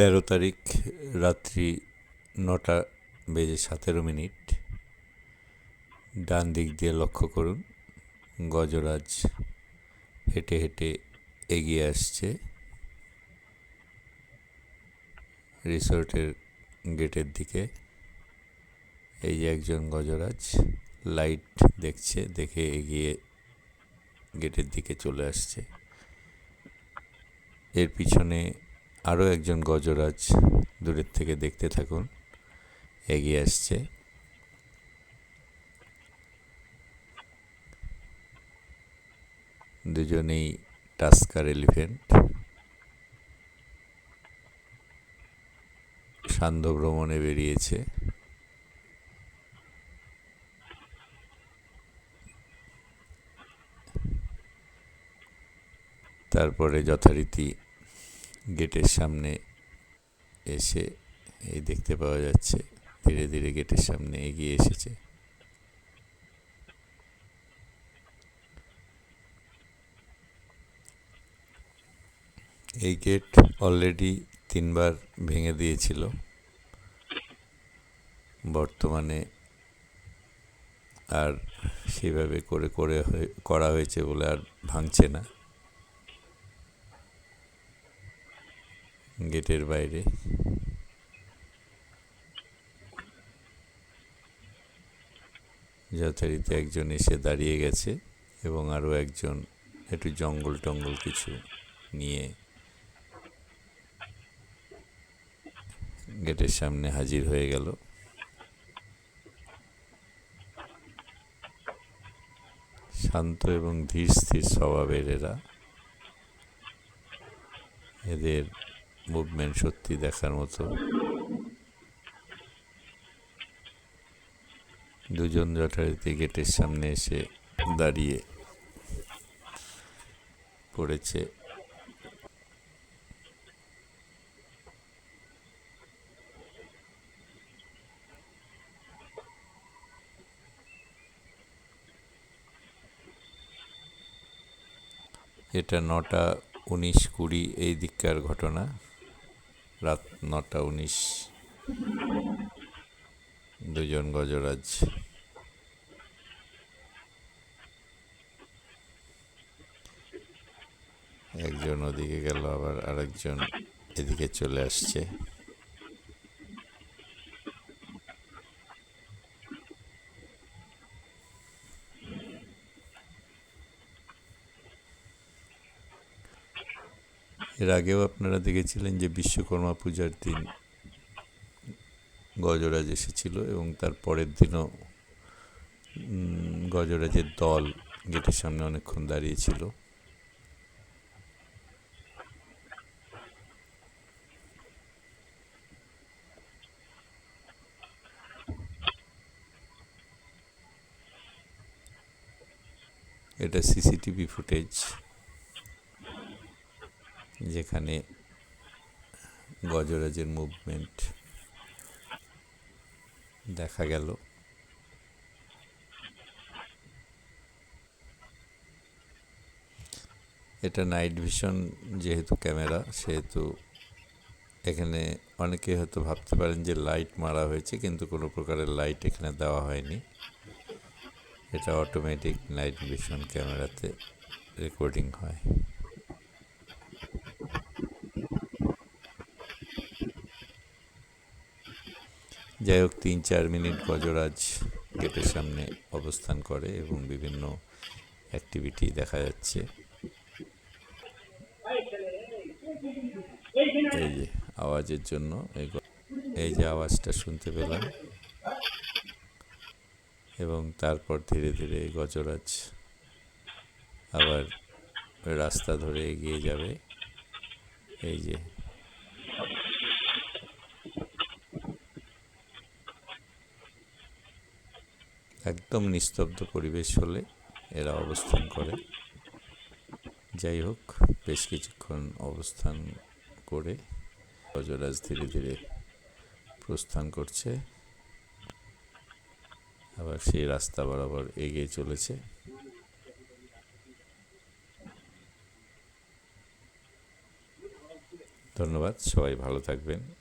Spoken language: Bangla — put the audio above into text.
তেরো তারিখ রাত্রি নটা বেজে সতেরো মিনিট। ডান দিক দিয়ে লক্ষ্য করুন, গজরাজ হেঁটে হেঁটে এগিয়ে আসছে। রিসোর্টের গেটের দিকে এই যে একজন গজরাজ, লাইট দেখছে, দেখে এগিয়ে গেটের দিকে চলে আসছে। এর পিছনে আরও একজন গজরাজ দূরের থেকে দেখতে থাকুন। এগিয়ে আসছে। দুজনেই টাস্কার এলিফেন্ট সান্ধ্য ভ্রমণে বেরিয়েছে। তারপরে যথারীতি গেটের সামনে এসে এই দেখতে পাওয়া যাচ্ছে, ধীরে ধীরে গেটের সামনে এগিয়ে এসেছে। এই গেট অলরেডি তিনবার ভেঙে দিয়েছিল। বর্তমানে আর সেভাবে করে করে করা হয়েছে বলে আর ভাঙছে না। গেটের বাইরে। যথারীতি একজন এসে দাঁড়িয়ে গেছে এবং আরও একজন একটু জঙ্গল টঙ্গল কিছু নিয়ে গেটের সামনে হাজির হয়ে গেল। শান্ত এবং ধীর স্থির স্বভাবের এরা। এদের মুভমেন্ট সত্যি দেখার মতো। দুজন যথারীতি গেটের সামনে এসে দাঁড়িয়ে পড়েছে। এটা নটা উনিশ কুড়ি এই দিককার ঘটনা। রাত নটা উনিশ। দুজন গজরাজ। একজন ওদিকে গেল আবার আরেকজন এদিকে চলে আসছে। এর আগেও আপনারা দেখেছিলেন যে বিশ্বকর্মা পূজার দিন গজরাজ এসেছিল এবং তার পরের দিনও গজরাজের দল গেটের সামনে অনেকক্ষণ দাঁড়িয়েছিল। এটা সিসিটিভি ফুটেজ। যেখানে গজরাজের মুভমেন্ট দেখা গেল। এটা নাইট ভিশন যেহেতু ক্যামেরা সেহেতু এখানে অনেকে হয়তো ভাবতে পারেন যে লাইট মারা হয়েছে, কিন্তু কোনো প্রকারের লাইট এখানে দেওয়া হয়নি। এটা অটোমেটিক নাইট ভিশন ক্যামেরাতে রেকর্ডিং হয়। যাই হোক তিন চার মিনিট গজরাজ গেটের সামনে অবস্থান করে এবং বিভিন্ন অ্যাক্টিভিটি দেখা যাচ্ছে। এই যে আওয়াজের জন্য এই যে আওয়াজটা শুনতে পেলাম। এবং তারপর ধীরে ধীরে গজরাজ আবার রাস্তা ধরে এগিয়ে যাবে। এই যে একদম নিস্তব্ধ পরিবেশ হলে এরা অবস্থান করে। যাই হোক, বেশ কিছুক্ষণ অবস্থান করে গজরাজ ধীরে ধীরে প্রস্থান করছে। আবার সেই রাস্তা বরাবর এগিয়ে চলেছে। ধন্যবাদ, সবাই ভালো থাকবেন।